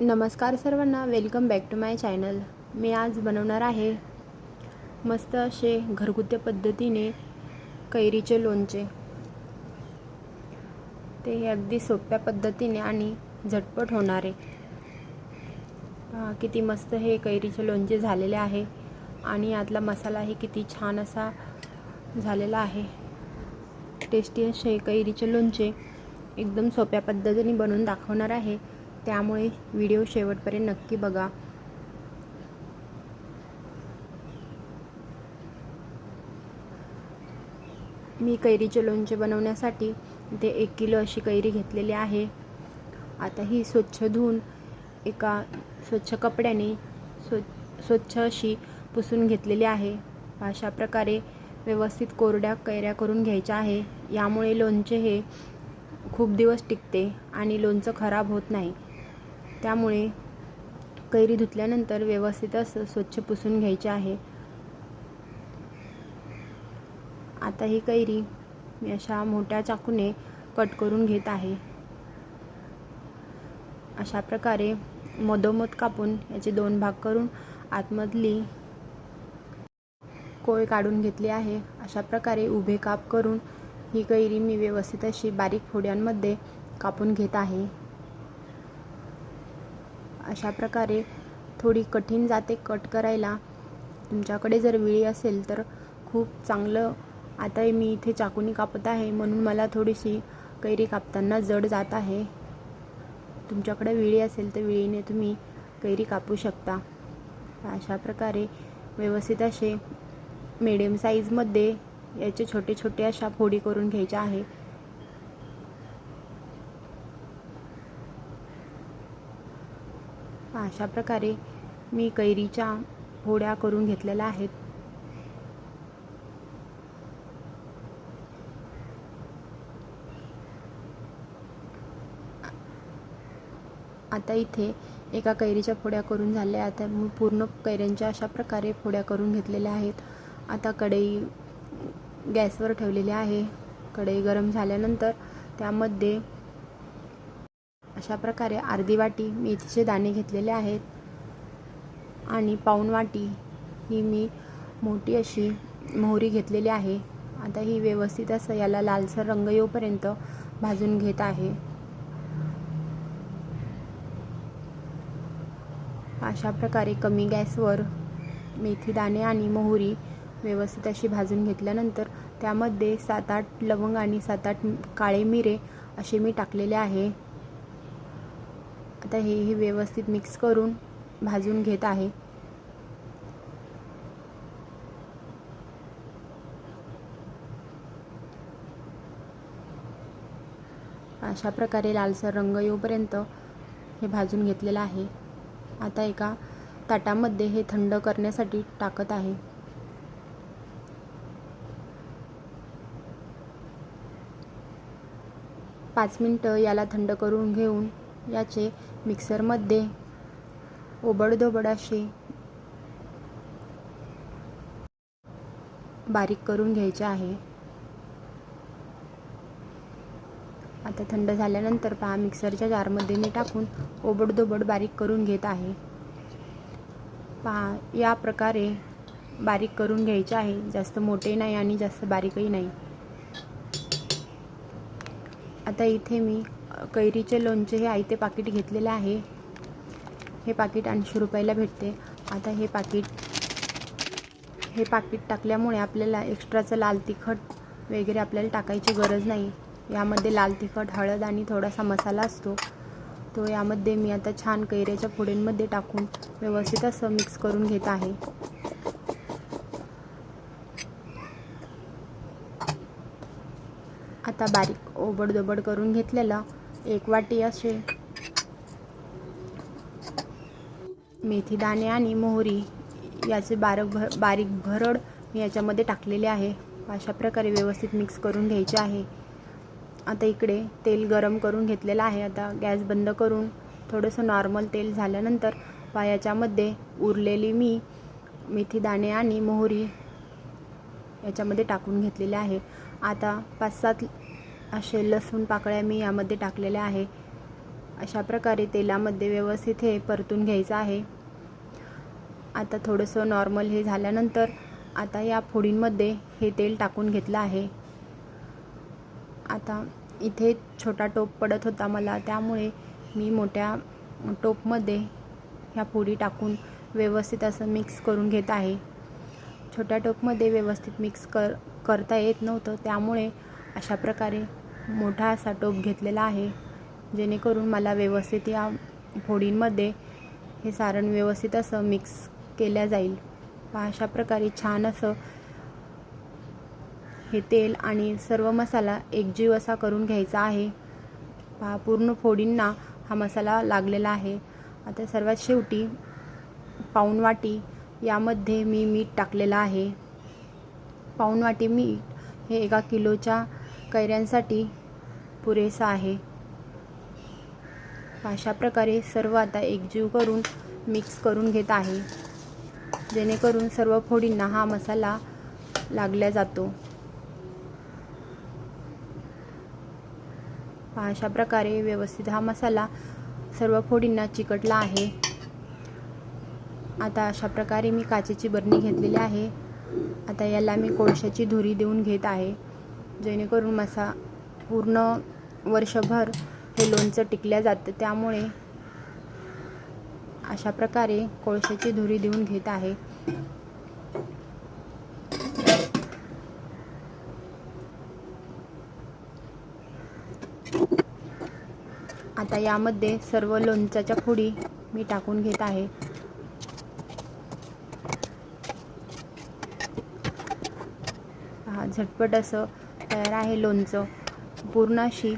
नमस्कार सर्वांना welcome back to my channel मी आज बनवणार आहे मस्त असे घरगुती पद्धतीने कैरीचे लोणचे. ते हे अगदी सोप्या पद्धतीने आणि झटपट होणारे किती मस्त हे कैरीचे लोणचे झालेले आहे आणि यातला मसालाही किती छान असा झालेला आहे. टेस्टी असे कैरीचे लोणचे एकदम सोप्या पद्धतीने बनवून दाखवणार आहे. त्यामुळे व्हिडिओ शेवटपर्यंत नक्की बघा. मी कैरीचे लोणचे बनवण्यासाठी इथे एक किलो अशी कैरी घेतलेली आहे. आता ही स्वच्छ धुवून एका स्वच्छ कपड्याने स्व स्वच्छ अशी पुसून घेतलेली आहे. अशा प्रकारे व्यवस्थित कोरड्या कैऱ्या करून घ्यायच्या आहे. यामुळे लोणचे हे खूप दिवस टिकते आणि लोणचं खराब होत नाही. त्यामुळे कैरी धुतल्यानंतर व्यवस्थित असं स्वच्छ पुसून घ्यायचे आहे. आता ही कैरी मी अशा मोठ्या चाकूने कट करून घेत आहे. अशा प्रकारे मधोमध कापून याचे दोन भाग करून आतमधली कोय काढून घेतली आहे. अशा प्रकारे उभे काप करून ही कैरी मी व्यवस्थित अशी बारीक फोड्यांमध्ये कापून घेत आहे. अशा प्रकारे थोडी कठीण जाते कट करायला. तुमच्याकडे जर विळी असेल तर खूप चांगलं. आता मी इथे चाकूनी कापत आहे म्हणून मला थोडीशी कैरी कापताना जड जात आहे. तुमच्याकडे विळी असेल तर विळीने तुम्ही कैरी कापू शकता. अशा प्रकारे व्यवस्थित असे मिडियम साईजमध्ये याचे छोटे छोटे अशा फोडी करून घ्यायच्या आहे. अशा प्रकारे मी कैरीच्या होड्या करून घेतलेल्या आहेत. आता इथे एका कैरीच्या फोड्या करून झाल्या. आता मी पूर्ण कैऱ्यांच्या अशा प्रकारे फोड्या करून घेतलेल्या आहेत. आता कढई गॅसवर ठेवलेली आहे. कढई गरम झाल्यानंतर त्यामध्ये अशा प्रकारे अर्धी वाटी मेथीचे दाणे घेतलेले आहेत. आणि पाऊण वाटी ही मी मोठी अशी मोहरी घेतलेली आहे. आता ही व्यवस्थित असं याला लालसर रंग येऊपर्यंत भाजून घेत आहे. अशा प्रकारे कमी गॅसवर मेथी दाणे आणि मोहरी व्यवस्थित अशी भाजून घेतल्यानंतर त्यामध्ये सात आठ लवंग आणि सात आठ काळे मिरे असे मी टाकलेले आहे. आता हे हे व्यवस्थित मिक्स करून भाजून घेत आहे. अशा प्रकारे लालसर रंग येऊपर्यंत हे भाजून घेतलेलं आहे. आता एका ताटामध्ये हे थंड करण्यासाठी टाकत आहे. पाच मिनटं याला थंड करून घेऊन याचे मिक्सरमध्ये ओबडधोबड असे बारीक करून घ्यायचे आहे. आता थंड झाल्यानंतर पहा मिक्सरच्या जारमध्ये मी टाकून ओबडधोबड बारीक करून घेत आहे. पहा या प्रकारे बारीक करून घ्यायचे आहे. जास्त मोठे नाही आणि जास्त बारीकही नाही. आता इथे मी कैरीचे लोणचे हे आयते पाकिट घेतलेले आहे. हे पाकिट ऐंशी रुपयाला भेटते. आता हे पाकिट हे पाकिट टाकल्यामुळे आपल्याला एक्स्ट्राचं लाल तिखट वगैरे आपल्याला टाकायची गरज नाही. यामध्ये लाल तिखट हळद आणि थोडासा मसाला असतो. तो यामध्ये मी आता छान कैऱ्याच्या फोडींमध्ये टाकून व्यवस्थित असं मिक्स करून घेत आहे. आता बारीक ओबडदोबड करून घेतलेलं. एक वाटी असे. मेथी दाणे आणि मोहरी याचे बारक भर बारीक भरड मी याच्यामध्ये टाकलेले आहे. अशा प्रकारे व्यवस्थित मिक्स करून घ्यायचे आहे. आता इकडे तेल गरम करून घेतलेलं आहे. आता गॅस बंद करून थोडंसं नॉर्मल तेल झाल्यानंतर पा याच्यामध्ये उरलेली मी मेथी दाणे आणि मोहरी याच्यामध्ये टाकून घेतलेले आहे. आता पाच सात असे लसूण पाकळ्या मी यामध्ये टाकलेल्या आहे. अशा प्रकारे तेलामध्ये व्यवस्थित हे परतून घ्यायचं आहे. आता थोडंसं नॉर्मल हे झाल्यानंतर आता या फोडींमध्ये हे तेल टाकून घेतलं आहे. आता इथे छोटा टोप पडत होता मला त्यामुळे मी मोठ्या टोपमध्ये ह्या फोडी टाकून व्यवस्थित असं मिक्स करून घेत आहे. छोट्या टोपमध्ये व्यवस्थित मिक्स कर करता येत नव्हतं त्यामुळे अशा प्रकारे मोठा असा टोप घेतलेला आहे. जेणेकरून मला व्यवस्थित या फोडींमध्ये हे सारण व्यवस्थित असं मिक्स केल्या जाईल. पहा अशा प्रकारे छान असं हे तेल आणि सर्व मसाला एकजीव असा करून घ्यायचा आहे. पहा पूर्ण फोडींना हा मसाला लागलेला आहे. आता सर्वात शेवटी पाऊण वाटी यामध्ये मी मीठ टाकलेलं आहे. पाऊण वाटी मीठ हे एका किलोच्या कैऱ्यांसाठी पुरेसा आहे. अशा प्रकारे सर्व आता एकजीव करून मिक्स करून घेत आहे. जेणेकरून सर्व फोडींना हा मसाला लागला जातो. अशा प्रकारे व्यवस्थित हा मसाला सर्व फोडींना चिकटला आहे. आता अशा प्रकारे मी काचेची बरणी घेतलेली आहे. आता याला मी कोळशाची धुरी देऊन घेत आहे. जेणेकरून मसा पूर्ण वर्षभर हे लोणचं टिकल्या जातं. त्यामुळे अशा प्रकारे कोळशाची धुरी देऊन घेत आहे. आता यामध्ये सर्व लोणच्याच्या फोडी मी टाकून घेत आहे. हा झटपट असं तयार आहे लोणचं. पूर्ण अशी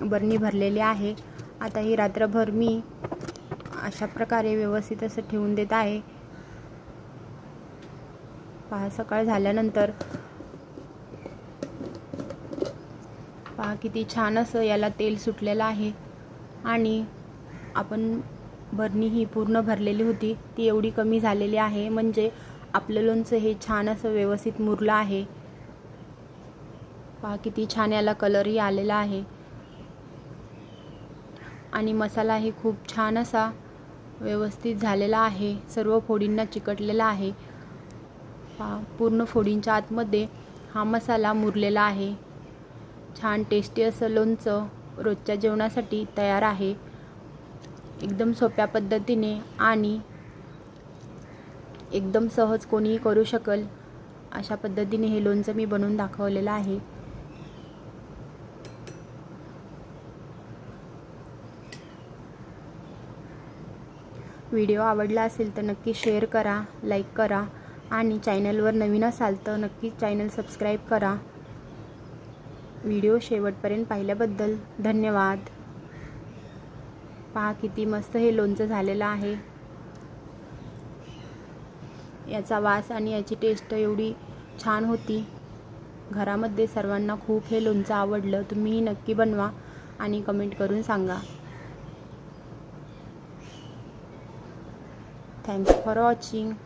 बरणी भरलेली आहे. आता ही रात्रभर मी अशा प्रकारे व्यवस्थित असं ठेवून देत आहे. पहा सकाळ झाल्यानंतर पहा किती छान असं याला तेल सुटलेलं आहे. आणि आपण भरणी ही पूर्ण भरलेली होती. ती एवढी कमी झालेली आहे. म्हणजे आपलं लोणचं हे छान असं व्यवस्थित मुरलं आहे. पहा किती छान याला कलरही आलेला आहे. आणि मसाला हे खूप छान असा व्यवस्थित झालेला आहे. सर्व फोडींना चिकटलेला आहे. पूर्ण फोडींच्या आतमध्ये हा मसाला मुरलेला आहे. छान टेस्टी असं लोणचं रोजच्या जेवणासाठी तयार आहे. एकदम सोप्या पद्धतीने आणि एकदम सहज कोणीही करू शकल अशा पद्धतीने हे लोणचं मी बनवून दाखवलेलं आहे. व्हिडिओ आवडला असेल तर नक्की शेअर करा लाईक करा आणि चॅनलवर नवीन असाल तर नक्की चॅनल सबस्क्राईब करा. व्हिडिओ शेवटपर्यंत पाहिल्याबद्दल धन्यवाद. पहा किती मस्त हे लोणचं झालेलं आहे. याचा वास आणि याची टेस्ट एवढी छान होती. घरामध्ये सर्वांना खूप हे लोणचं आवडलं. तुम्हीही नक्की बनवा आणि कमेंट करून सांगा. tem corotinho.